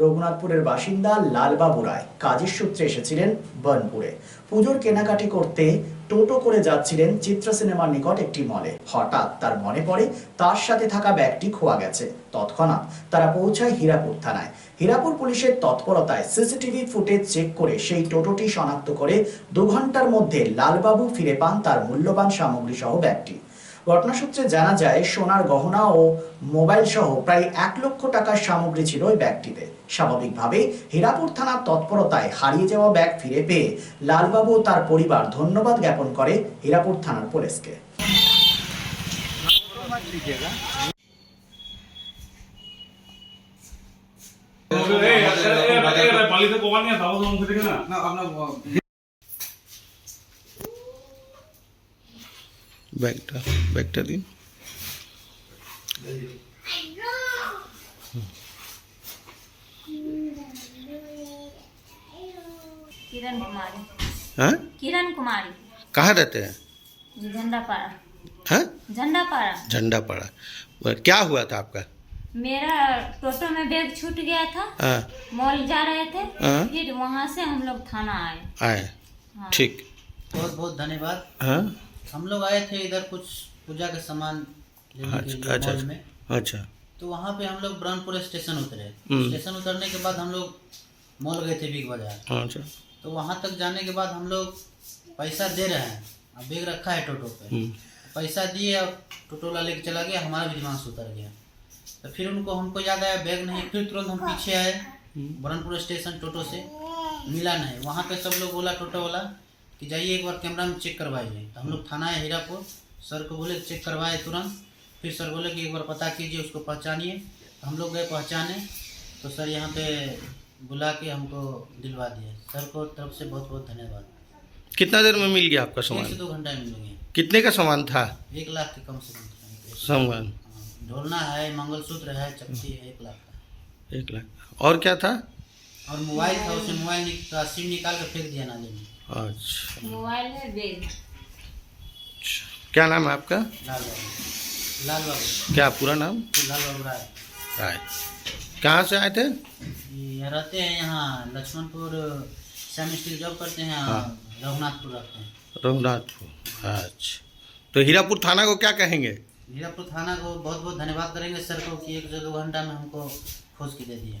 রঘুনাথপুরের বাসিন্দা লালবাবু রায় কাজের সূত্রে এসেছিলেন বনপুরে। পুজোর কেনাকাটি করতে টোটো করে যাচ্ছিলেন চিত্র সিনেমার নিকট একটি মলে। হঠাৎ তার মনে পড়ে, তার সাথে থাকা ব্যাগটি খোয়া গেছে। তৎক্ষণাৎ তারা পৌঁছায় হীরাপুর থানায়। হীরাপুর পুলিশের তৎপরতায় সিসিটিভি ফুটেজ চেক করে সেই টোটোটি শনাক্ত করে দু ঘণ্টার মধ্যে লালবাবু ফিরে পান তার মূল্যবান সামগ্রী সহ ব্যাগটি। ঘটনাসূত্রে জানা যায় সোনার গহনা ও মোবাইল সহ প্রায় এক লক্ষ টাকার সামগ্রী ছিল ওই ব্যাগটিতে স্বাভাবিকভাবে হীরাপুর থানার তৎপরতায় হারিয়ে যাওয়া ব্যাগ ফিরে পেয়ে লালবাবু ও তার পরিবার ধন্যবাদ জ্ঞাপন করে হীরাপুর থানার পুলিশকে পালিতে না আপনার ব্যাগটা ব্যাগটা দিন किरण कुमारी हाँ किरण कुमारी कहाँ रहते हैं झंडा पाड़ा हाँ झंडा पाड़ा झंडा पड़ा वो क्या हुआ था आपका मेरा टोटो में बैग छूट गया था हाँ मॉल जा रहे थे हाँ। फिर वहाँ से हम लोग थाना आए आए हाँ। ठीक बहुत बहुत धन्यवाद हाँ हम लोग आए थे इधर कुछ पूजा के सामान लेने के अच्छा लिए अच्छा मॉल में। अच्छा। तो वहाँ पे हम लोग ब्रह्मपुर स्टेशन उतरे। हम्म। स्टेशन उतरने के बाद हम लोग मॉल गए थे बिग बाज़ार। अच्छा। तो वहाँ तक जाने के बाद हम लोग पैसा दे रहे हैं। अब बैग रखा है टोटो पे। हम्म, पैसा दिए अब टोटो वाला लेके चला गया हमारा भी दिमाग से उतर गया। तो फिर उनको हमको याद आया बैग नहीं फिर तुरंत हम पीछे आए। ब्रह्मपुर स्टेशन टोटो से। मिला नहीं। वहाँ पे सब लोग बोला टोटो वाला कि जाइए एक बार कैमरा में चेक करवाइए। तो हम लोग थाना है हीरापुर सर को बोले चेक करवाए तुरंत। फिर सर बोले कि एक बार पता कीजिए उसको पहचानिए। तो हम लोग गए पहचाने। तो सर यहाँ पे बुला के हमको दिलवा दिए सर को तरफ़ से बहुत बहुत धन्यवाद। कितना देर में मिल गया आपका सामान? दो घंटा में मिलेंगे कितने का सामान था? एक लाख के कम से कम। सामान। हाँ, ढोलना है मंगलसूत्र है चप्पी है एक लाख का। एक लाख। और क्या था? और मोबाइल था उसमें मोबाइल का सिम निकाल कर फेंक दिया नाले में। अच्छा। मोबाइल है बैग अच्छा। क्या नाम है आपका? लाल बाबू लाल बाबू क्या पूरा नाम? लाल बाबू राय। राय। कहाँ से आए थे? ये रहते हैं यहाँ लक्ष्मणपुर श्याम स्टील जॉब करते हैं हाँ। रघुनाथपुर रहते हैं। रघुनाथपुर। अच्छा। तो हीरापुर थाना को क्या कहेंगे? हीरापुर थाना को बहुत बहुत धन्यवाद करेंगे सर को कि एक से दो घंटा में हमको खोज के दे दिए।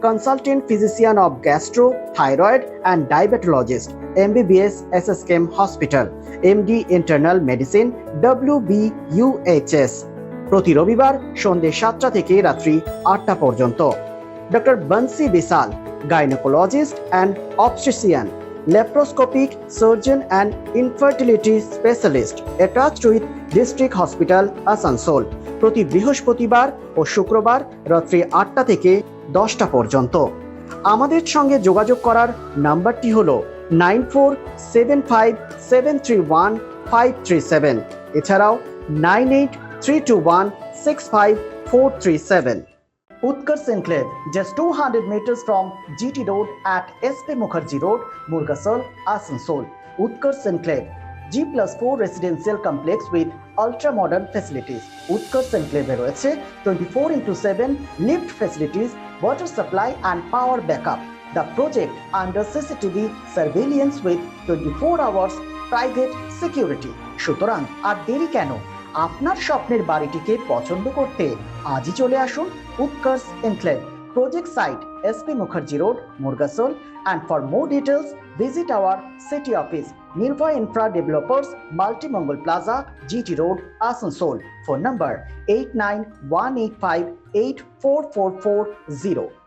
consultant physician of gastro, thyroid, and diabetologist, MBBS SSKM Hospital, MD Internal Medicine, WBUHS প্রতি রবিবার সন্ধ্যে সাতটা থেকে রাত্রি আটটা পর্যন্ত। Doctor Bansi Vishal gynaecologist and obstetrician laparoscopic surgeon and infertility specialist attached with district hospital Asansol প্রতি বৃহস্পতিবার ও শুক্রবার রাত্রি আটটা থেকে দশটা পর্যন্ত। আমাদের সঙ্গে যোগাযোগ করার নাম্বারটি হল nine four seven five seven three one five three seven. এছাড়াও nine eight three two one six five four three seven. Utkarsh Enclave, just 200 meters from GT Road at SP Mukherjee Road, Murgasol, Asansol. Utkarsh Enclave, G plus 4 residential complex with ultra modern facilities. Utkarsh Enclave রয়েছে 24 into 7 lift facilities, water supply and power backup. The project under CCTV surveillance with 24 hours private security. সুতরাং আর দেরি কেন আপনার স্বপ্নের বাড়িটিকে পছন্দ করতে আজই চলে আসুন Utkarsh enclave project site SP Mukherjee road Murgasol and for more details visit our city office Nirva Infra Developers, Multi Mongol Plaza, GT Road, Asansol. Phone number 89185844440.